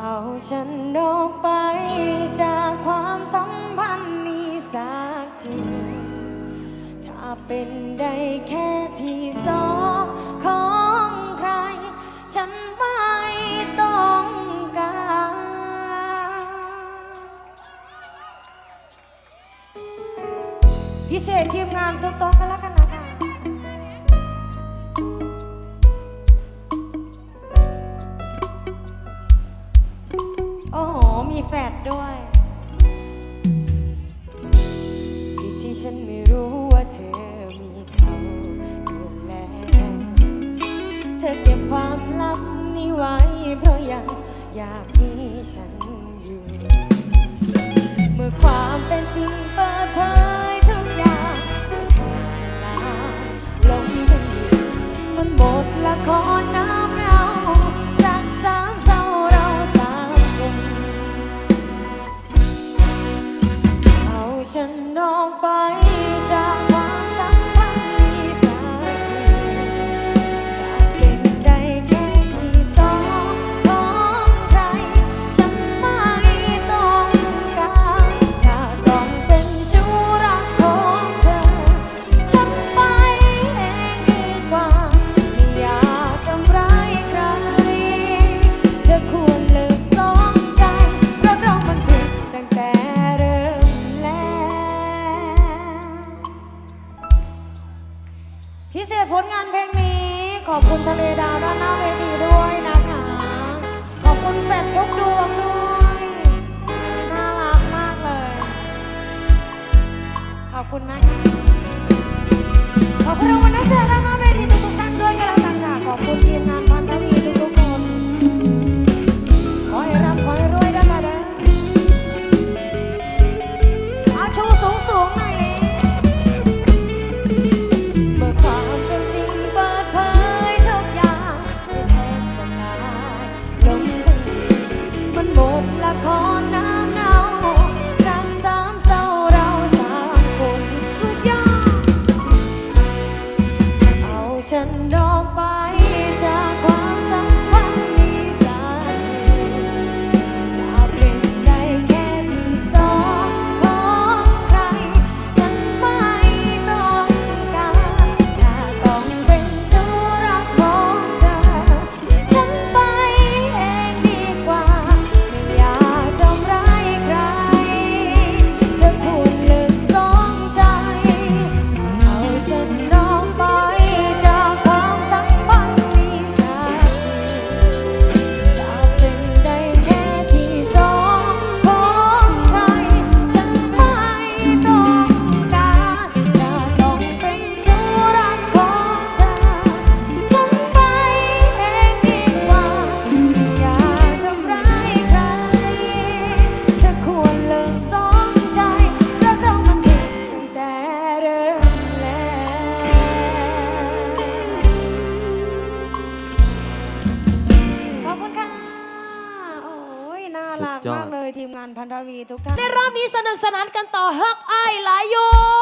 เอาฉันออกไปจากความสัมพันธ์นี้สักทีถ้าเป็นได้แค่ที่สองของใคร ฉันไม่ต้องการพิเศษทีมงานโต๊ะ แฝดด้วยที่ฉันไม่รู้ว่าเธอมีเขาดูแลเธอเก็บความลับนี้ไว้ เพราะยังอยากมีฉันอยู่ เมื่อความเป็นจริงเปิดเผยทุกอย่างเธอถูกสลายลงทั้งยืนมันหมดละครนะ ขอบคุณทะเลดาวด้านหน้าเวทีด้วยนะคะ ขอบคุณแฟนทุกดวงด้วย น่ารักมากเลย ขอบคุณนะคะขอบคุณรางวัลนักแสดงด้านหน้าเวทีทุกท่านด้วยกันล้วกันค่ะขอบคุณ นุกสนานกันต่อฮักอ้ายหลายอยู่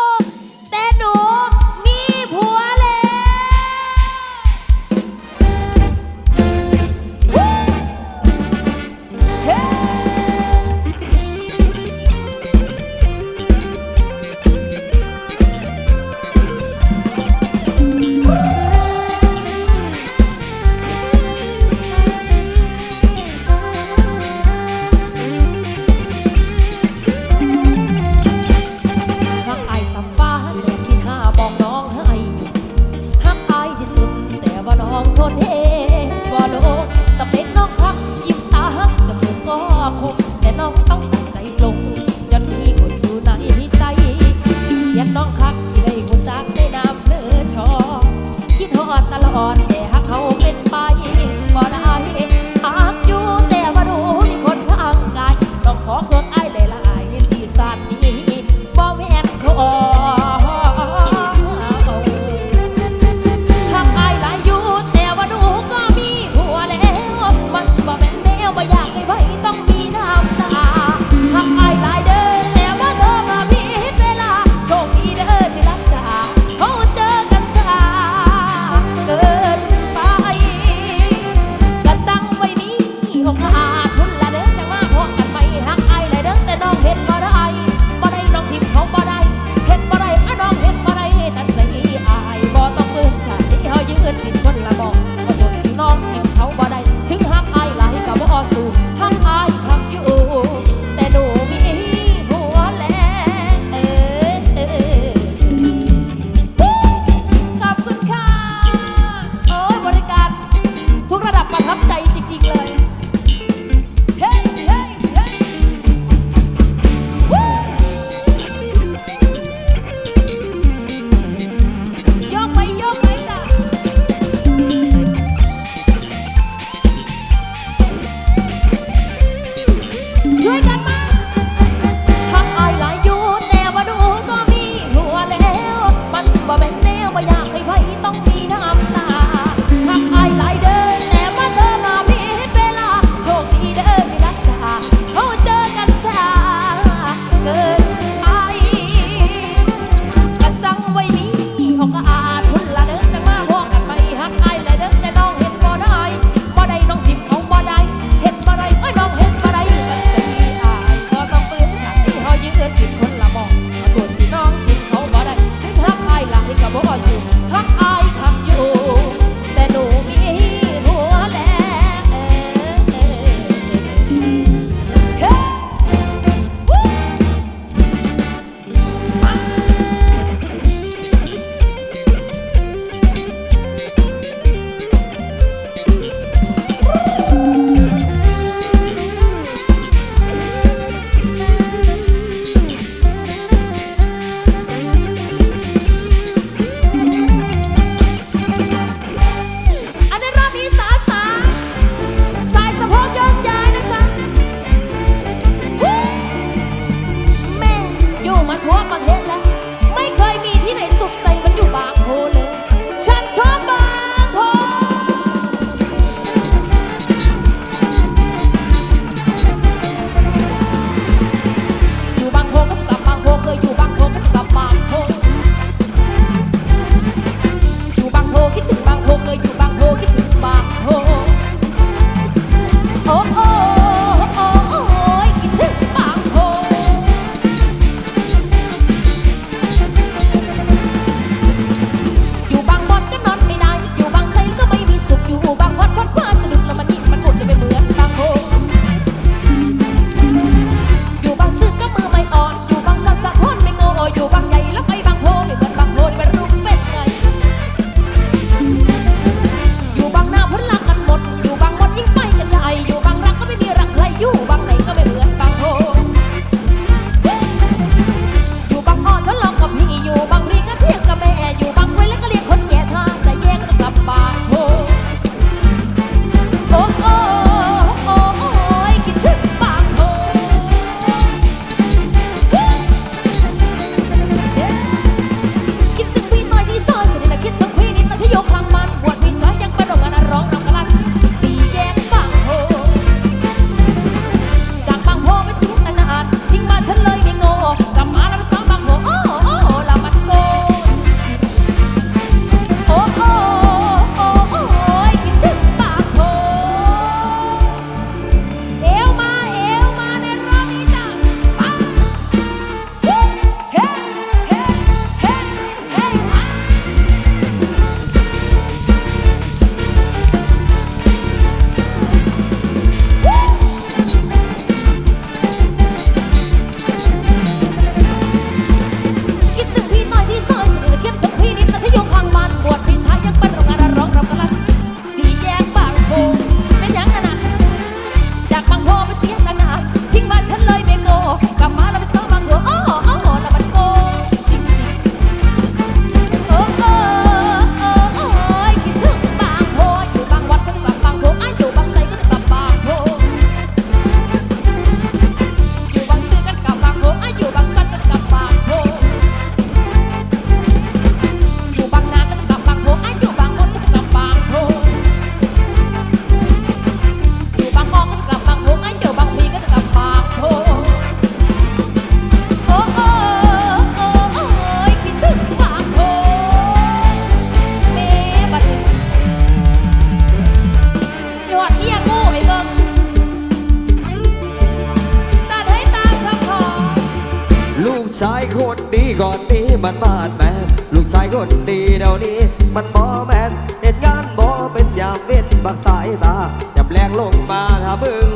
บ้านบ้านแม่ลูกชายคนดีเดี๋ยวนี้ มันบอแมนเห็นงานบอเป็นยามเว้นบางสายตาจำแรงลงมาถ้าบึง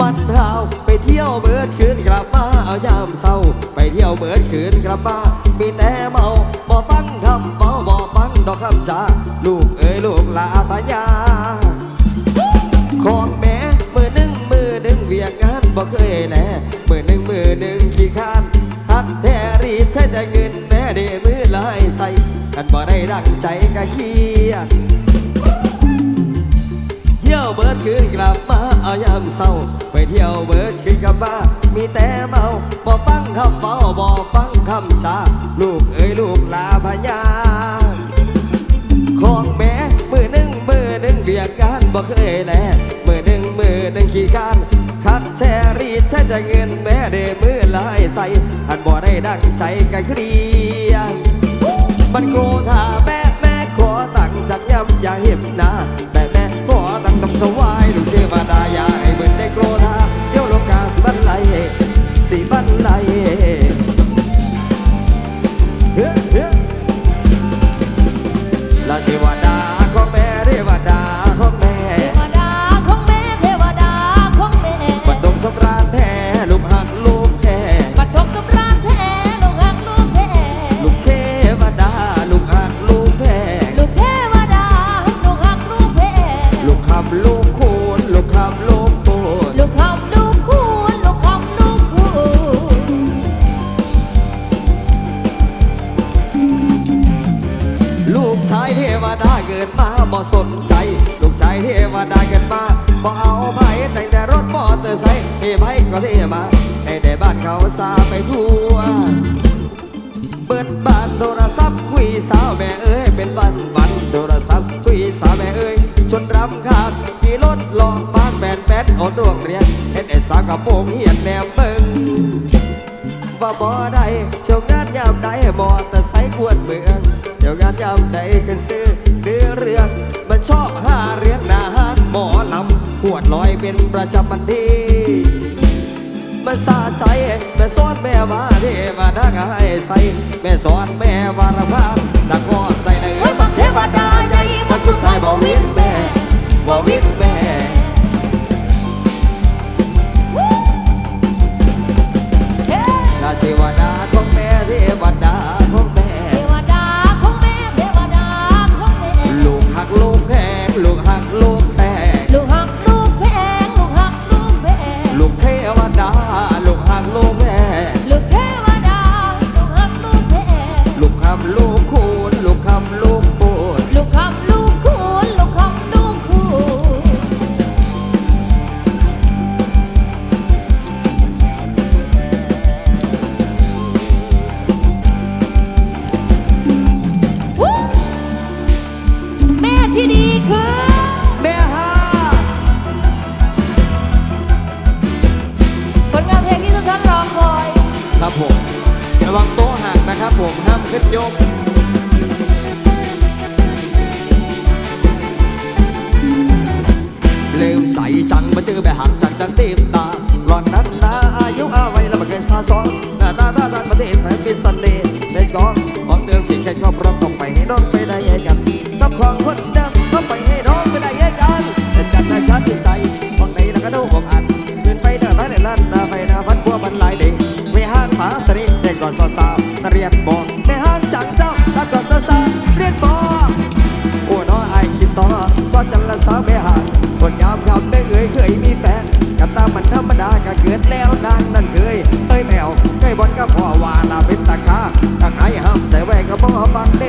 มันหาวไปเที่ยวเบิดคืนกลับมาเอายามเศร้า ไปเที่ยวเบิดคืนกลับมามีแต่เมาบอฟังคำเอาบอฟังดอกคำจาลูกเอ้ยลูกลาปัญญาของแม่มือหนึ่งมือหนึ่งเวียกงานบอเคยแลมือหนึ่งมือหนึ่งขี้ข้าน แต่เงินแม่เดมือลายใส่กันบ่ได้ดังใจกะเคียเที่ยวเบิดคืนกลับมาเอายามเศร้า ไปเที่ยวเบิดคืนกลับมามีแต่เมาบ่ฟังคำเมาบ่ฟังคำชาลูกเอ้ยลูกลาพญาของแม่มือหนึ่งมือหนึ่งเบียกการบ่เคยแลมือหนึ่งมือหนึ่งขี่การ กแชรีดแท้จะเงินแม่เดมือลายใส่อันบ่ได้ดังใจกันเคลียมันโกรธาแม่แม่ขอตังจักยำอย่าเห็บนาแม่แม่ขอตังต้องสวายลูกเชื่อมาดายาให้มึงได้โกรธาเดี๋ยวโลกาสิบันไลสิบันไล ดาเกิดมาบ่สนใจ ลูกชายเทวดาเกิดมาบ่เอาไผ่แต่งแต่รถมอเตอร์ไซค์เทไผ่ก็เทมาให้แต่บ้านเขาซาไปทั่ว เปิดบ้านโทรศัพท์คุยสาวแม่เอ้ยเป็นวันวันโทรศัพท์คุยสาวแม่เอ้ยชนรำคาญขี่รถลองบ้านแบนแบนเอาดวงเรียนเฮ็ดไอ้สาวกระโปรงเหียนแนมเบิ่งว่าบ่ได้เชียวงานยามใดมอเตอร์ไซค์กวนเมือง เชียวงานยามใดกันซื้อเดือเรื่อง มันชอบหาเรียนนาหารหมอลำปวดลอยเป็นประจำมันดี มันสาใจแม่สอนแม่ว่าเทวดาไงให้ใส่แม่สอนแม่วารพานตะกอใส่ในไว้บักเทวดาใหญ่มันสุดท้ายบ่วินแม่บ่วิทย์แม่ราชิวดาของแม่เทวด ค่ร้องไปให้น้องไปได้ยังกันซับของคนเดิมต้องไปให้น้องไปได้ยังกันแต่จัดให้ฉันดีใจบองในแล้วก็ดูบอกอันขึ้นไปเดินมาในลั่นนาไปนาพันบัวบันลายเด็กไม่ห้านผาสรีเด็กก่อนสาวสาวนักเรียนบอก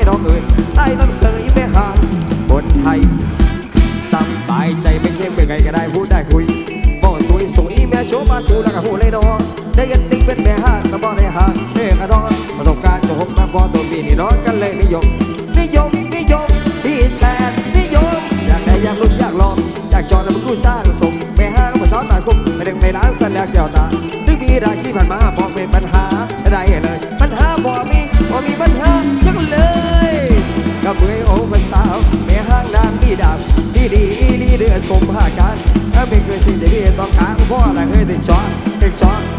đó người สมหาการถ้าเป็นเคยสิ่งที่ต้องการพ่ออะไรเคยติดช้อนติดช้อน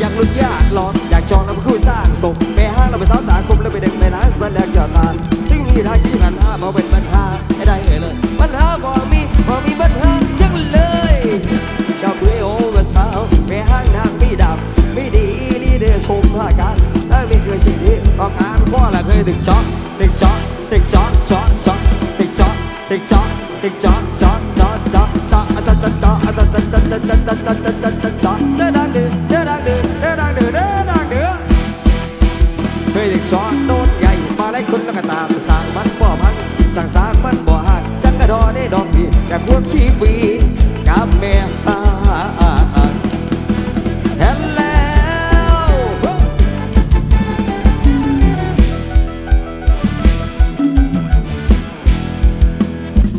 อยากลุ้นยากหลองอยากจองแล้วคู่สร้างสมแม่ห้างเราไปสาวตาคมแล้วไปเด็กไปน้าแสดงยอดตาถึงนี่ทางที่หันหน้ามาเป็นปัญหาไม่ได้เลยปัญหาบอมีบอมีปัญหายังเลยดาวเบโอเวอร์สาวแม่ห้างนางไม่ดับไม่ดีลีเดอร์ชมพากันถ้ามีเคยสิ่งที่ต้องการพ่อละเคยถึงช็อกถึงจ็อกถึงจ็อกจ็อกจ็อกถึงจ็อกถึงจ็อกถึงจ็อกจ็อกจ็อกจ็อกตาตาตาตาตาตาตาตาตาตาตาตาตาตาตา สอนโดนใหญ่มาไล่คนแล้วก็ตามสร้างมันบ่อพังสร้างสร้างมันบ่อหักจังกระดอได้ดอกดีแต่ควรชีวีกับแม่